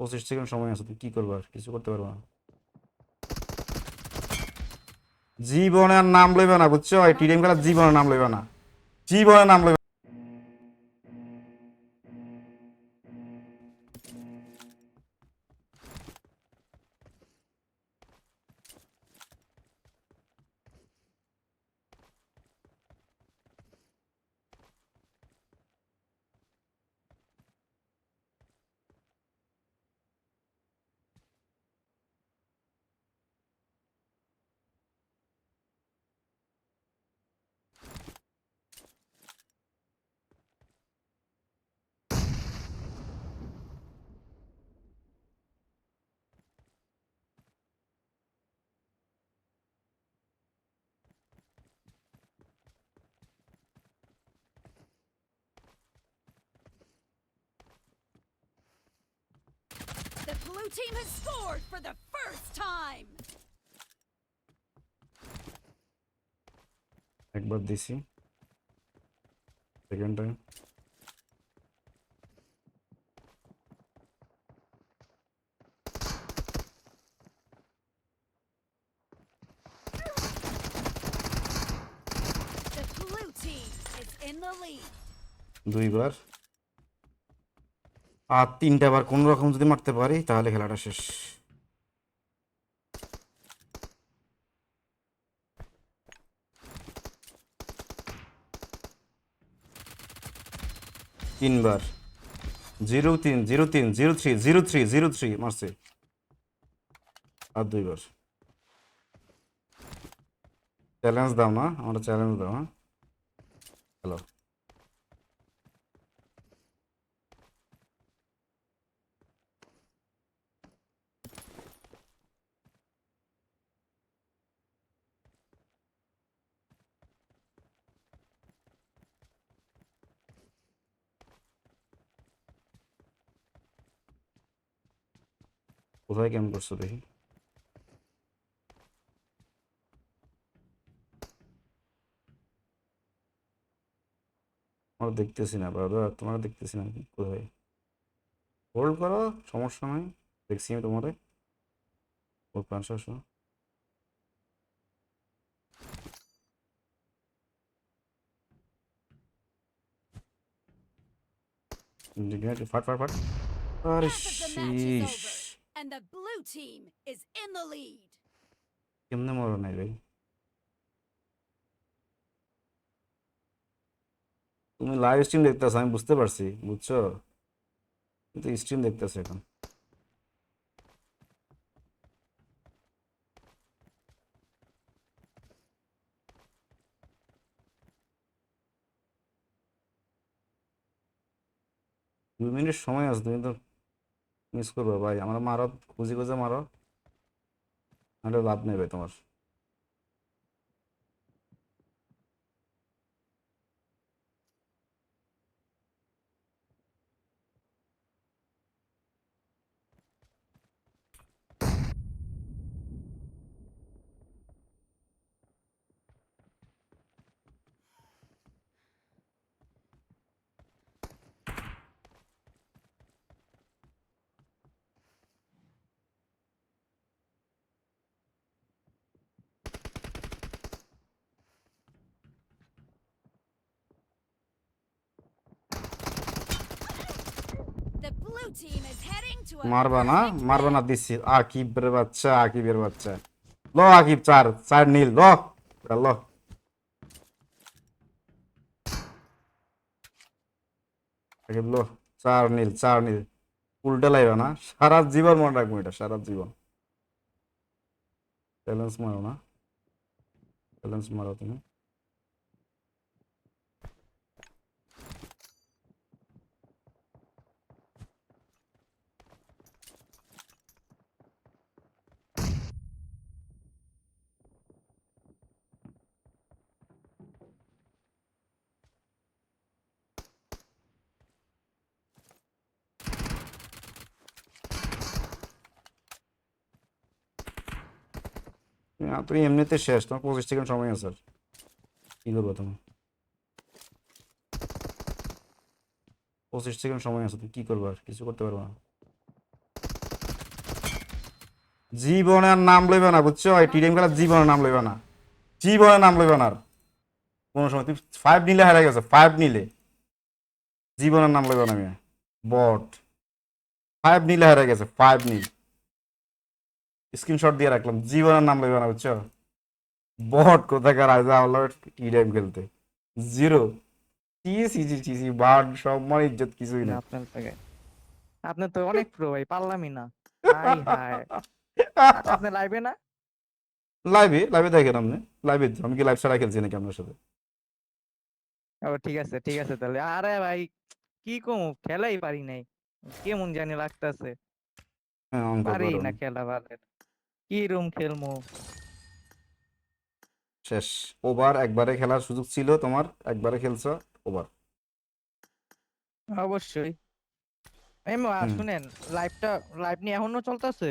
পঁচিশ সেকেন্ড সময় আছে, তুই কি করব আর? কিছু করতে পারব না। জীবনের নাম লইবে না, বুঝছ? এই টিডিএম জীবনের নাম লইবে না। জীবনের নাম লইবে team has scored for the first time. একবার দিছি second time The blue team is in the lead. দুইবার আর তিনটা বার কোন রকম যদি মারতে পারি, তাহলে খেলাটা শেষ। তিনবার। জিরো তিন জিরো তিন, zero three zero three zero three মারছে। আর দুইবার। চ্যালেঞ্জ দাও না আমরা চ্যালেঞ্জ দাও হ্যাঁ? হ্যালো কোথায় কেমন করছ দেখি? আমরা দেখতেছি না দাদা তোমার দেখতেছি না কোথায়? হোল্ড করো সমস্যা নাই দেখছি আমি তোমারে। ও প্রাণ আসো ফাট ফাট ফাট আরে শীষ the blue team is in the lead. কেমনে মরো নাই ভাই তুমি লাইভ স্ট্রিম দেখতেছো, আমি বুঝতে পারছি, বুঝছ? কিন্তু স্ট্রিম দেখতেছো এখন। দুই মিনিট সময় আছে, তুমি তো মিস করব ভাই। আমার মারো খুঁজে খুঁজে মারো। নাহলে লাভ নেই ভাই তোমার। মারবা না? মারবা. না দিচ্ছি আকিবের বাচ্চা আকিবের বাচ্চা। ল আকিব চার। চার নীল ল। ল। আকিব লো। চার নীল চার নীল। উল্টে লাইবা না? সারা জীবন মনে রাখব এটা সারা জীবন। চ্যালেঞ্জ মারো না। চ্যালেঞ্জ মারো তুমি। তুমি তুমি এমনিতে শেষ। তোমার পঁচিশ সেকেন্ড সময় আছে। কি। করব তুমি? পঁচিশ সেকেন্ড সময় আছে, তুমি কি করব আর কিছু করতে পারব না। জীবনে আর নাম লইবে না, বুঝছ? এই টিডিএম খেলার জীবনে নাম লইবে না। জীবনে নাম লইবে না কোনো সময় তুমি ফাইভ নিলে হারা গেছে ফাইভ নিলে। জীবনের নাম লইবে না আমি বট। ফাইভ নিলে হারা গেছে ফাইভ নিল। স্ক্রিনশট দিয়ে রাখলাম। জীবনের নাম লইবে না বুঝছ? বট কোথাকার আজ আল্লাহ টিডিএম খেলতে? জিরো সম্মান ইজ্জত কিছুই না আপনার থেকে আপনি তো অনেক প্রো ভাই পারলামই না। হাই হাই আপনি লাইভে না? লাইভে লাইভে দেখেন আপনি। লাইভে আমি কি লাইভ ছাড়া খেলছি নাকি আপনার সাথে? ও ঠিক আছে ঠিক আছে তাহলে। আরে ভাই কি কম? খেলাই পারি নাই। কেমন জানি লাগতাছে। হ্যাঁ পারি না খেলা ভালো। কি রুম খেলমু? শেষ। ওভার একবারে খেলার সুযোগ ছিল তোমার একবারে খেলছো ওভার। অবশ্যই। এমনি শুনেন লাইভটা লাইভ নিয়ে এখনও চলতেছে?